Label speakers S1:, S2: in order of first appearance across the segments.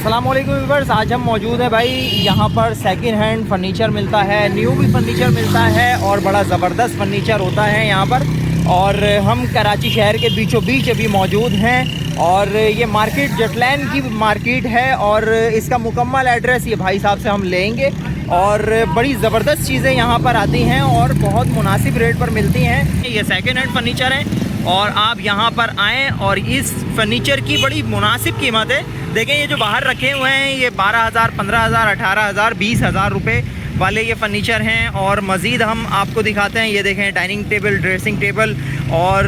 S1: अस्सलाम वालेकुम व्यूअर्स आज हम मौजूद हैं भाई, यहाँ पर सेकंड हैंड फर्नीचर मिलता है न्यू भी फर्नीचर मिलता है और बड़ा ज़बरदस्त फर्नीचर होता है यहाँ पर। और हम कराची शहर के बीचों बीच अभी मौजूद हैं और ये मार्केट जटलैन की मार्केट है और इसका मुकम्मल एड्रेस ये भाई साहब से हम लेंगे। और बड़ी ज़बरदस्त चीज़ें यहाँ पर आती हैं और बहुत मुनासिब रेट पर मिलती हैं। ये सेकेंड हैंड फर्नीचर है और आप यहाँ पर आएँ और इस फर्नीचर की बड़ी मुनासिब कीमत है। देखें, ये जो बाहर रखे हुए हैं, ये बारह हज़ार, पंद्रह हज़ार, अठारह हज़ार, बीस हज़ार रुपये वाले ये फर्नीचर हैं और मज़ीद हम आपको दिखाते हैं। ये देखें, डाइनिंग टेबल, ड्रेसिंग टेबल और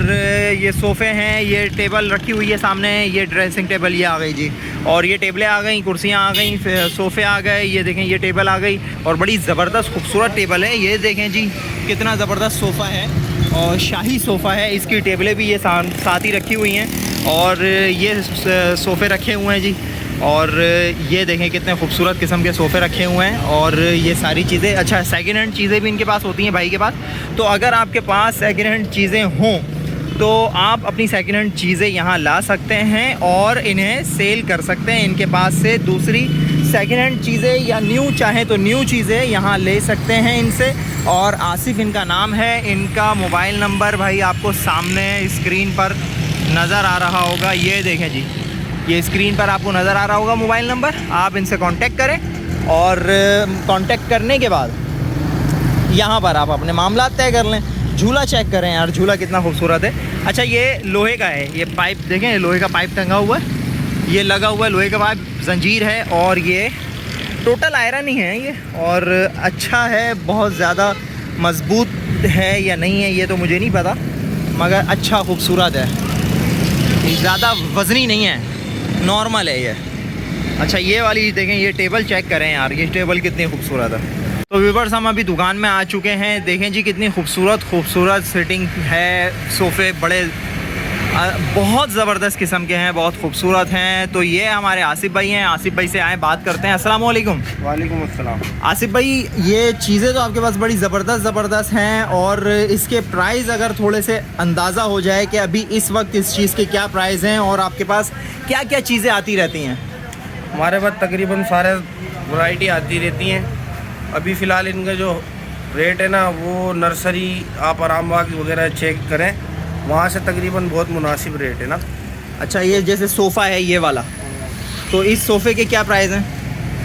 S1: ये सोफ़े हैं, ये टेबल रखी हुई है सामने, ये ड्रेसिंग टेबल ये आ गई जी। और ये टेबलें आ गई, कुर्सियाँ आ गई सोफ़े आ गए, ये देखें, ये टेबल आ गई। और बड़ी ज़बरदस्त खूबसूरत टेबल है, ये देखें जी, कितना ज़बरदस्त सोफ़ा है। और शाही सोफ़ा है, इसकी टेबलें भी ये साथ ही रखी हुई हैं। और ये सोफ़े रखे हुए हैं जी। और ये देखें कितने खूबसूरत किस्म के सोफ़े रखे हुए हैं और ये सारी चीज़ें अच्छा सेकेंड हैंड चीज़ें भी इनके पास होती हैं भाई के पास। तो अगर आपके पास सेकेंड हैंड चीज़ें हों तो आप अपनी सेकेंड हैंड चीज़ें यहाँ ला सकते हैं और इन्हें सेल कर सकते हैं। इनके पास से दूसरी सेकेंड हैंड चीज़ें या न्यू चाहें तो न्यू चीज़ें यहाँ ले सकते हैं इनसे। और आसिफ इनका नाम है, इनका मोबाइल नंबर भाई आपको सामने स्क्रीन पर नज़र आ रहा होगा। ये देखें जी। ये स्क्रीन पर आपको नज़र आ रहा होगा मोबाइल नंबर। आप इनसे कांटेक्ट करें और कांटेक्ट करने के बाद यहाँ पर आप अपने मामला तय कर लें। झूला चेक करें यार, झूला कितना खूबसूरत है। अच्छा ये लोहे का है, ये पाइप देखें लोहे का पाइप टंगा हुआ है। ये लगा हुआ है लोहे का पाइप, जंजीर है और ये टोटल आयरन ही है ये। और अच्छा है, बहुत ज़्यादा मज़बूत है या नहीं है, ये तो मुझे नहीं पता, मगर अच्छा खूबसूरत है। ज़्यादा वज़नी नहीं है। नॉर्मल है ये। अच्छा ये वाली देखें, ये टेबल चेक करें यार, ये टेबल कितनी खूबसूरत है। तो व्यूवर्स हम अभी दुकान में आ चुके हैं। देखें जी, कितनी खूबसूरत खूबसूरत सेटिंग है, सोफ़े, बड़े बहुत ज़बरदस्त किस्म के हैं बहुत खूबसूरत हैं। तो ये हमारे आसिफ भाई हैं। आसिफ भाई से आए बात करते हैं। अस्सलाम वालेकुम
S2: वालेकुम अस्सलाम।
S1: आसिफ भाई ये चीज़ें तो आपके पास बड़ी ज़बरदस्त ज़बरदस्त हैं और इसके प्राइस अगर थोड़े से अंदाज़ा हो जाए कि अभी इस वक्त इस चीज़ के क्या प्राइस हैं और आपके पास क्या क्या चीज़ें आती रहती हैं?
S2: हमारे पास तकरीबन सारे वैरायटी आती रहती हैं। अभी फ़िलहाल इनका जो रेट है ना वो नर्सरी आप आराम बाग वगैरह चेक करें। वहाँ से तकरीबन बहुत मुनासिब रेट है ना।
S1: अच्छा ये जैसे सोफ़ा है ये वाला। तो इस सोफ़े के क्या प्राइस हैं?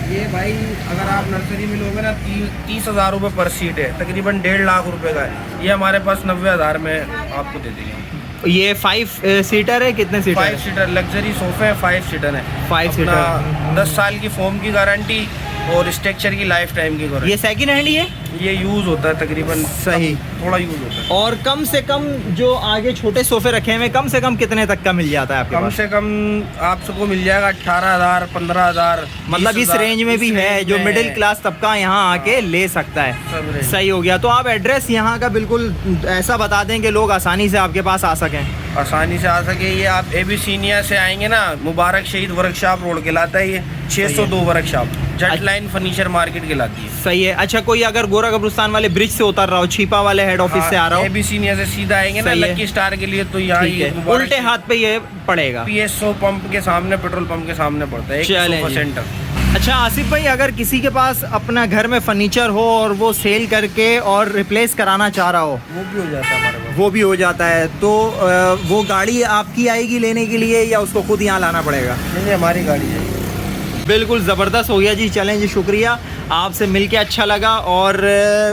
S2: ये भाई अगर आप नर्सरी में लोगे ना ती, तीस हज़ार रुपये पर सीट है। तकरीबन डेढ़ लाख रुपए का है। ये हमारे पास नब्बे हज़ार में आपको दे देंगे।
S1: ये फाइव सीटर है कितने सीटर
S2: फाइव सीटर लग्जरी सोफे है फाइव सीटर है।
S1: फाइव सीटर
S2: दस साल की फोम की गारंटी और स्ट्रक्चर की लाइफ टाइम की गारंटी
S1: ये सेकंड हैंड ही है?
S2: ये यूज़ होता है तकरीबन।
S1: सही।
S2: थोड़ा यूज़ होता है।
S1: और कम से कम जो आगे छोटे सोफे रखे हुए कम से कम कितने तक का मिल जाता है आपके
S2: कम
S1: पास?
S2: से कम आप सबको मिल जाएगा अठारह हज़ार पंद्रह हज़ार
S1: मतलब इस रेंज में भी है जो मिडिल क्लास तबका यहाँ आके ले सकता है। सही हो गया। तो आप एड्रेस यहाँ का बिल्कुल ऐसा बता दें कि लोग आसानी से आपके पास आ सकें।
S2: आसानी से आ सके। ये आप ए बी सीनिया से आएँगे ना मुबारक शहीद वर्कशॉप रोड के लाता है ये। छः सौ दो वर्कशॉप जट लाइन फर्नीचर मार्केट के लाती है।
S1: सही है। अच्छा कोई अगर गोरा कब्रिस्तान वाले ब्रिज से उतर रहा हो छिपा वाले हेड ऑफ़िस से आ रहा हो
S2: ए
S1: हो
S2: बी सीनिया से सीधा आएँगे ना
S1: है।
S2: लक्की स्टार के लिए तो यहाँ
S1: उल्टे हाथ पे ये पड़ेगा।
S2: पी एस ओ पंप के सामने पेट्रोल पंप के सामने पड़ता है। सेंटर।
S1: अच्छा आसिफ भाई अगर किसी के पास अपना घर में फर्नीचर हो और वो सेल करके और रिप्लेस कराना चाह रहा हो
S2: वो भी हो जाता है हमारे
S1: वो भी हो जाता है तो वो गाड़ी आपकी आएगी लेने के लिए या उसको खुद यहाँ लाना पड़ेगा?
S2: नहीं हमारी गाड़ी है।
S1: बिल्कुल ज़बरदस्त हो गया जी चलें जी शुक्रिया। आपसे मिल के अच्छा लगा और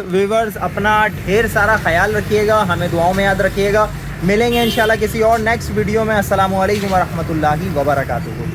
S1: व्यूवर्स अपना ढेर सारा ख्याल रखिएगा हमें दुआओं में याद रखिएगा। मिलेंगे इंशाल्लाह किसी और नेक्स्ट वीडियो में। अस्सलाम वालेकुम वरहमतुल्लाहि वबरकातुहू।